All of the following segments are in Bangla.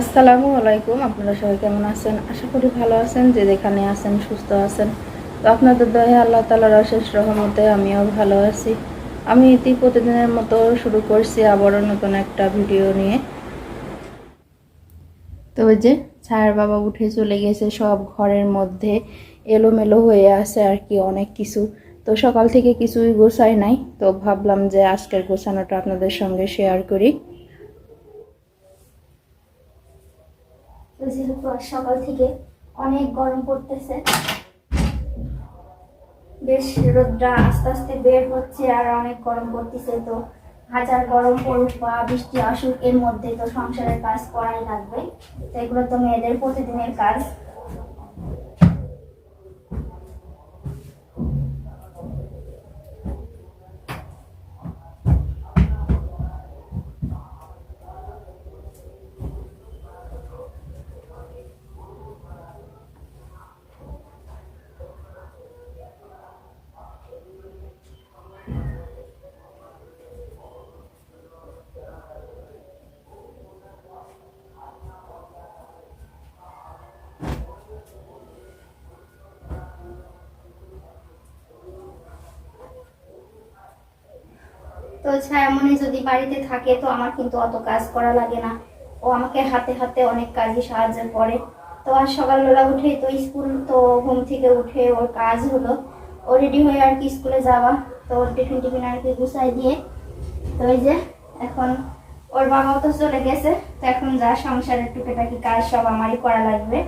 আসসালামু আলাইকুম, আপনারা সবাই কেমন আছেন? আশা করি ভালো আছেন, যে যেখানে আছেন সুস্থ আছেন। তো আপনাদের দয়া, আল্লাহ তালার অশেষ রহমতে আমিও ভালো আছি। আমি ইতি প্রতিদিনের মতো শুরু করছি আবারও নতুন একটা ভিডিও নিয়ে। তো ওই যে ছায়ার বাবা উঠে চলে গেছে, সব ঘরের মধ্যে এলোমেলো হয়ে আছে আর কি অনেক কিছু। তো সকাল থেকে কিছুই গোছায় নাই, তো ভাবলাম যে আজকের গোছানোটা আপনাদের সঙ্গে শেয়ার করি। যেহেতু সকাল থেকে অনেক গরম পড়তেছে, বেশ রোদটা আস্তে আস্তে বের হচ্ছে আর অনেক গরম পড়তেছে তো হাজার গরম পড়ুক বা বৃষ্টি আসুক, এর মধ্যে তো সংসারের কাজ করাই লাগবে। তো এগুলো তো মেয়েদের প্রতিদিনের কাজ। তো ছায়ামণি যদি বাড়িতে থাকে তো আমার কিন্তু অত কাজ করা লাগে না। ও আমাকে হাতে হাতে অনেক কাজই সাহায্য করে। তো আজ সকালবেলা উঠে তো স্কুল তো ঘুম থেকে উঠে ওর কাজ হলো। ও রেডি হয়ে আর কি স্কুলে যাওয়া। তো ওর টিফিন টিফিন আর কি গুছাই দিয়ে, তো ওই যে এখন ওর বাবাও তো চলে গেছে। তো এখন যা সংসারের টুকিটাকি কাজ সব আমারই করা লাগবে।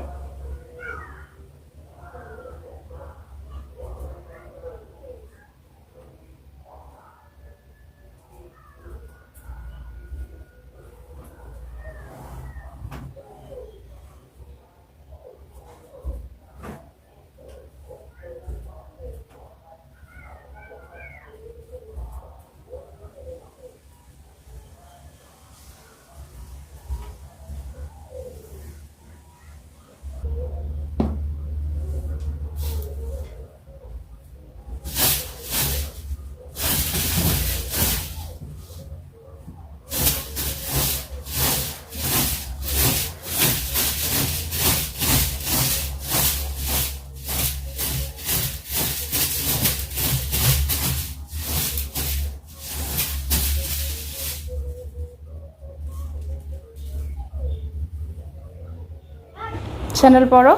চ্যানেল পড়ো।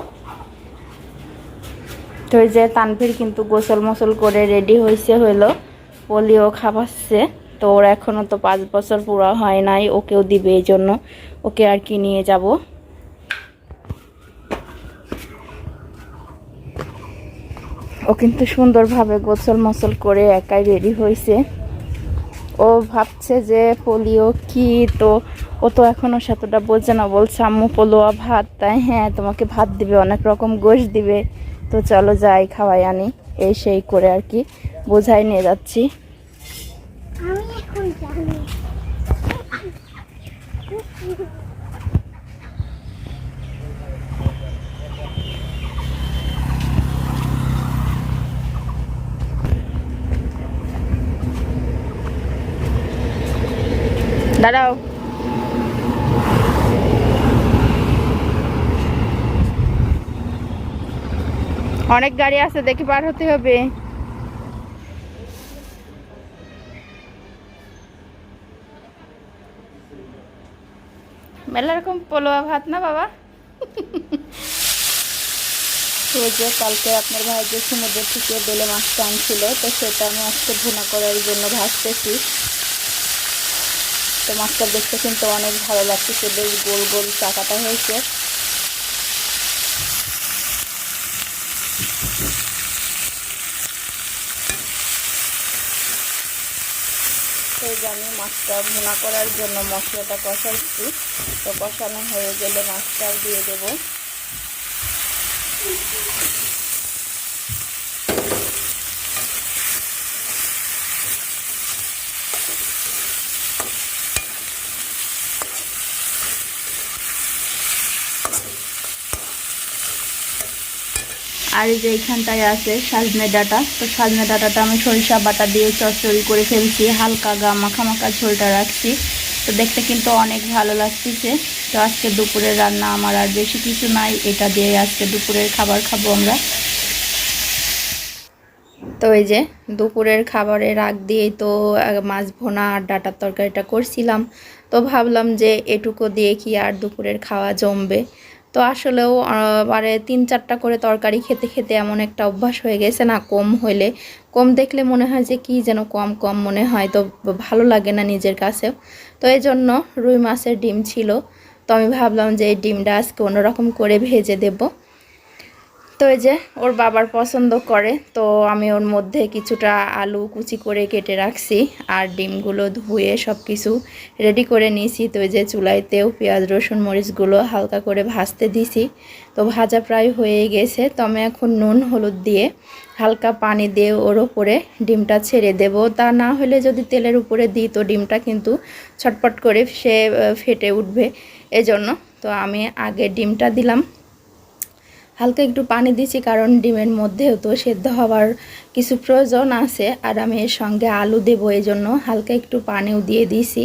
তো ওই যে তানভীর কিন্তু গোসল মোসল করে রেডি হয়েছে হইল। পোলিও খাওয়াচ্ছে। তো ওর এখনও তো পাঁচ বছর পুরো হয় নাই, ওকেও দিবে এই জন্য। ওকে আর কি নিয়ে যাব? ও কিন্তু সুন্দরভাবে গোসল মোসল করে একাই রেডি হয়েছে ও ভাবছে যে পোলিও কি? তো ও তো এখনও সেতটা বোঝে না, বলছে, আম্মু, পোলোয়া ভাত। তাই হ্যাঁ তোমাকে ভাত দিবে, অনেক রকম গোশ দিবে। তো চলো যাই, খাওয়াই আনি। এই সেই করে আর কি, বোঝাই নিয়ে যাচ্ছি। আমি এখন জানি। দাঁড়াও। অনেক গাড়ি আছে, দেখে পার হতে হবে। মেলা রকম পোলোয়া ভাত না বাবা? যে কালকে আপনার ভাই যে সমুদ্র থেকে বেলে মাছটা আনছিল, তো সেটা আমি আজকে ভুনা করার জন্য ভাজতেছি। তো মাছটা দেখতে কিন্তু অনেক ভালো লাগতেছে বেশ গোল গোল চাকাটা হয়েছে। এই আমি মাছটা ভুনা করার জন্য মশলাটা কষাচ্ছি। তো কষানো হয়ে গেলে মাছটাও দিয়ে দেবো। আর এই যে এইখানটায় আছে সাজনে ডাটা। তো সাজনে ডাটাটা আমি সরিষা বাটা দিয়ে চচ্চড়ি করে ফেলছি, হালকা গা মাখা মাখা ঝোলটা রাখছি। তো দেখতে কিন্তু অনেক ভালো লাগতেছে। তো আজকে দুপুরের রান্না আমার আর বেশি কিছু নাই, এটা দিয়ে আজকে দুপুরের খাবার খাব আমরা। তো এই যে দুপুরের খাবারের আগ দিয়েই তো মাছ ভোনা আর ডাটার তরকারিটা করছিলাম। তো ভাবলাম যে এটুকু দিয়ে কি আর দুপুরের খাওয়া জমবে। তো আসলেও মানে তিন চারটা করে তরকারি খেতে খেতে এমন একটা অভ্যাস হয়ে গেছে না কম হইলে। কম দেখলে মনে হয় যে কি যেন কম কম মনে হয়, তো ভালো লাগে না নিজের কাছেও তো এই জন্য রুই মাছের ডিম ছিল। তো আমি ভাবলাম যে এই ডিমটা আজকে অন্যরকম করে ভেজে দেবো। তো এই যে ওর বাবার পছন্দ করে, তো আমি ওর মধ্যে কিছুটা আলু কুচি করে কেটে রাখছি আর ডিমগুলো ধুয়ে সব কিছু রেডি করে নিয়েছি। তো যে চুলাইতেও পেঁয়াজ, রসুন, মরিচগুলো হালকা করে ভাজতে দিছি। তো ভাজা প্রায় হয়ে গেছে। তো আমি এখন নুন, হলুদ দিয়ে হালকা পানি দিয়ে ওর ওপরে ডিমটা ছেড়ে দেব। তা না হলে যদি তেলের উপরে দিই, তো ডিমটা কিন্তু ছটপট করে সে ফেটে উঠবে। এজন্য তো আমি আগে ডিমটা দিলাম। হালকা একটু পানি দিছি, কারণ ডিমের মধ্যেও তো সেদ্ধ হওয়ার কিছু প্রয়োজন আছে। আর আমি এর সঙ্গে আলু দেবো, এই জন্য হালকা একটু পানিও দিয়ে দিছি।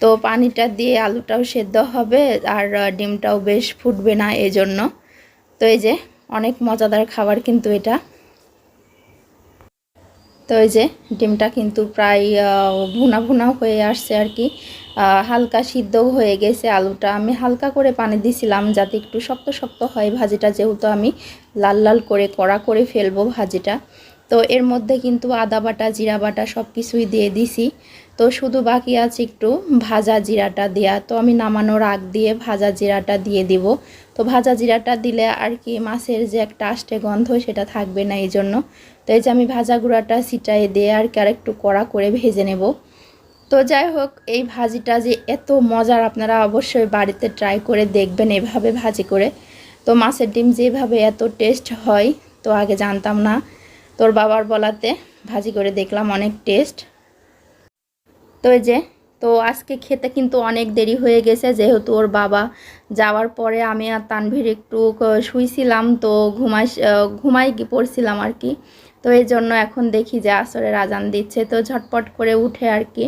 তো পানিটা দিয়ে আলুটাও সেদ্ধ হবে, আর ডিমটাও বেশ ফুটবে না এজন্য জন্য। তো এই যে, অনেক মজাদার খাবার কিন্তু এটা। তো এই যে ডিমটা কিন্তু প্রায় ভুনা ভুনা হয়ে আসছে আর কি। হালকা সিদ্ধ হয়ে গেছে আলুটা। আমি হালকা করে পানি দিছিলাম যাতে একটু শক্ত শক্ত হয় ভাজিটা, যেহেতু আমি লাল লাল করে কড়া করে ফেলব ভাজিটা। তো এর মধ্যে কিন্তু আদা বাটা, জিরা বাটা সব কিছুই দিয়ে দিছি। তো শুধু বাকি আছে একটু ভাজা জিরাটা দেওয়া তো আমি নামানোর আগ দিয়ে ভাজা জিরাটা দিয়ে দিব। তো ভাজা জিরাটা দিলে আর কি মাছের যে একটা আষ্টে গন্ধ সেটা থাকবে না এই জন্য তো এই যে আমি ভাজা গুঁড়াটা ছিটাই দিয়ে আর কি আরেকটু কড়া করে ভেজে নেব। তো যাই হোক, এই ভাজিটা যে এত মজার আপনারা অবশ্যই বাড়িতে ট্রাই করে দেখবেন এভাবে ভাজি করে। তো মাছের ডিম যেভাবে এত টেস্ট হয়, তো আগে জানতাম না। তোর বাবার বলাতে ভাজি করে দেখলাম অনেক টেস্ট। তো এই যে, তো আজকে খেতে কিন্তু অনেক দেরি হয়ে গেছে, যেহেতু ওর বাবা যাওয়ার পরে আমি আর তানভীর একটু শুইছিলাম, তো ঘুমাই ঘুমাই পড়ছিলাম আর কি। তো এই জন্য এখন দেখি যে আসরের আজান দিচ্ছে, তো ঝটপট করে উঠে আর কি।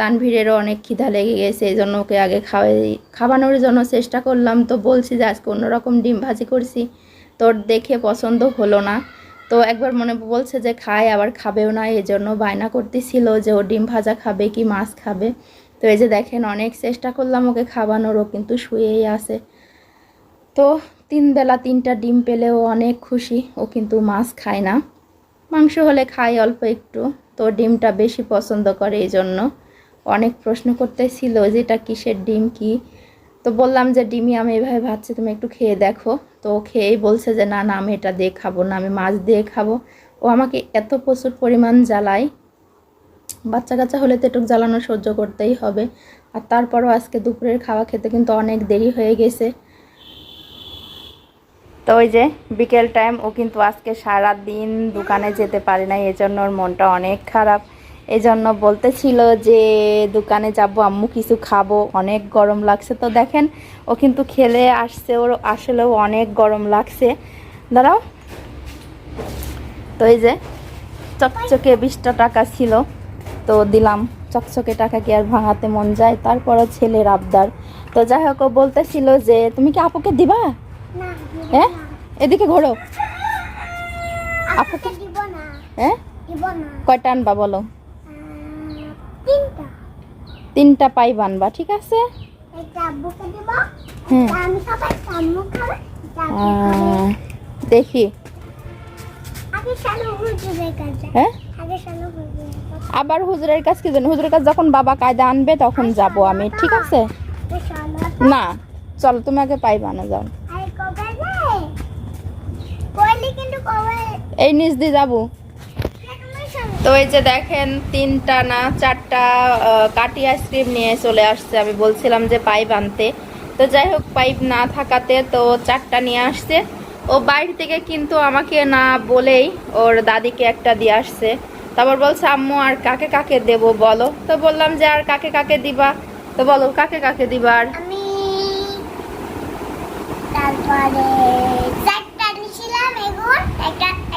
তানভীরেরও অনেক খিদা লেগে গেছে, এই জন্য ওকে আগে খাওয়াই, খাওয়ানোর জন্য চেষ্টা করলাম, তো বলছি যে আজকে অন্যরকম ডিম ভাজি করছি, তোর দেখে পছন্দ হলো না। তো একবার মনে বলছে যে খায়, আবার খাবেও না এই জন্য বায়না করতেছিল যে ও ডিম ভাজা খাবে কি মাছ খাবে। তো এই যে দেখেন, অনেক চেষ্টা করলাম ওকে খাওয়ানোর ও কিন্তু শুয়েই আছে। তো তিন বেলা তিনটা ডিম পেলেও অনেক খুশি, ও কিন্তু মাছ খায় না। মাংস হলে খায় অল্প একটু, তো ডিমটা বেশি পছন্দ করে এই জন্য অনেক প্রশ্ন করতেছিল যে এটা কিসের ডিম, কি তো বললাম যে, ডিমি, আমি এভাবে ভাবছি, তুমি একটু খেয়ে দেখো। তো খেয়েই বলছে যে, না না, আমি এটা দিয়ে খাব না, আমি মাছ দিয়ে খাব। ও আমাকে এত প্রচুর পরিমাণ জ্বালায়। বাচ্চা কাচ্চা হলে তো একটু জ্বালানো সহ্য করতেই হবে। আর তারপরও আজকে দুপুরের খাওয়া খেতে কিন্তু অনেক দেরি হয়ে গেছে। তো ওই যে, বিকেল টাইম ও কিন্তু আজকে সারা দিন দোকানে যেতে পারে না এজন্য ওর মনটা অনেক খারাপ। এই জন্য বলতেছিল যে দোকানে যাব আম্মু কিছু খাব। অনেক গরম লাগছে তো দেখেন ও কিন্তু খেলে আসছে ওর আসলেও অনেক গরম লাগছে। দাঁড়াও। তো এই যে চকচকে বিশটা টাকা ছিল তো দিলাম। চকচকে টাকা কি আর ভাঙাতে মন যায়? তারপরও ছেলের আবদার। তো যাই হোক ও বলতেছিল যে তুমি কি আপুকে দিবা? হ্যাঁ এদিকে ঘোরো। আপুকে হ্যাঁ কয়টা আনবা বলো? তিনটা। তিনটা পাই বানবা ঠিক আছে? দেখি। হ্যাঁ? আবার হুজুরের কাছ কি জানি হুজুরের কাছে যখন বাবা কায়দা আনবে তখন যাব আমি ঠিক আছে? না চলো তুমি আগে পাই বানা যাও। এই নিচ দিয়ে যাব। তো এই যে দেখেন, তিনটা না, চারটা কাটি আইসক্রিম নিয়ে চলে আসছে। আমি বলছিলাম যে পাইপ আনতে। তো যাই হোক, পাইপ না থাকাতে তো চারটা নিয়ে আসছে। ও বাইরে থেকে কিন্তু আমাকে না বলেই ওর দাদিকে একটা দিয়ে আসছে। তারপর বলছে, আম্মু, আর কাকে কাকে দেব বলো? তো বললাম যে, আর কাকে কাকে দিবা? তো বলো, কাকে কাকে দিবা? আর তারপরে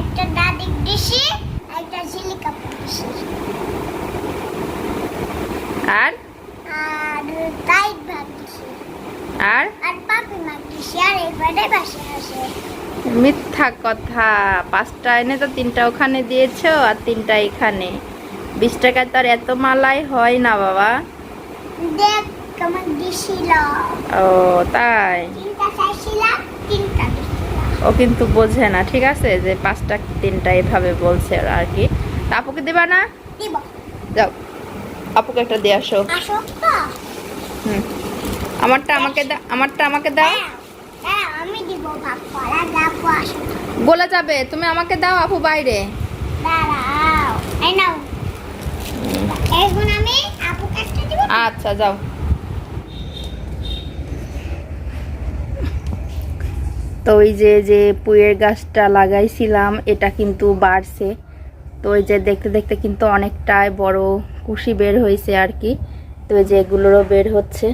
একটা দাদিক দিছি একটা ঝিলি কাপড় দিছি আর? আর মিথ্যা কথা। পাঁচটা এনে তো তিনটা ওখানে দিয়েছ আর তিনটা এখানে। বিশ টাকায় তো আর এত মালাই হয় না বাবা। ও তাই। ও কিন্তু বোঝে না ঠিক আছে? যে পাঁচটা তিনটা এভাবে বলছে আর কি। আপুকে দেবা না? যাও। আপুকে একটা দিয়ে আসো। হুম। আমারটা আমাকে দাও আমারটা আমাকে দাও। করা যাব আসো। বলে যাবে। তুমি আমাকে দাও আপু বাইরে। আচ্ছা যাও। তো ওই যে যে পুয়ের গাছটা লাগাইছিলাম এটা কিন্তু বাড়ছে। তো ওই যে দেখতে দেখতে কিন্তু অনেকটাই বড় কুশি বের হয়েছে আর কি। তো ওই যে এগুলোরও বের হচ্ছে।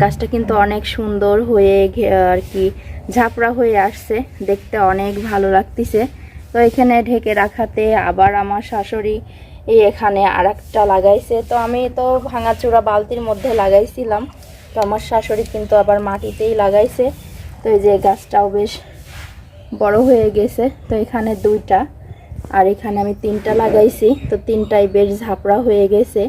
গাছটা কিন্তু অনেক সুন্দর হয়ে আর কি ঝাপড়া হয়ে আসছে। দেখতে অনেক ভালো লাগতেছে। তো এখানে ঢেকে রাখাতে আবার আমার শাশুড়ি এই এখানে আর একটা লাগাইছে। তো আমি তো ভাঙাচোরা বালতির মধ্যে লাগাইছিলাম। তো আমার শাশুড়ি কিন্তু আবার মাটিতেই লাগাইছে। তো এই যে গাছটাও বেশ বড় হয়ে গেছে। তো এখানে দুইটা। আর এখানে আমি তিনটা লাগাইছি তো তিনটাই বেশ ঝাপড়া হয়ে গেছে।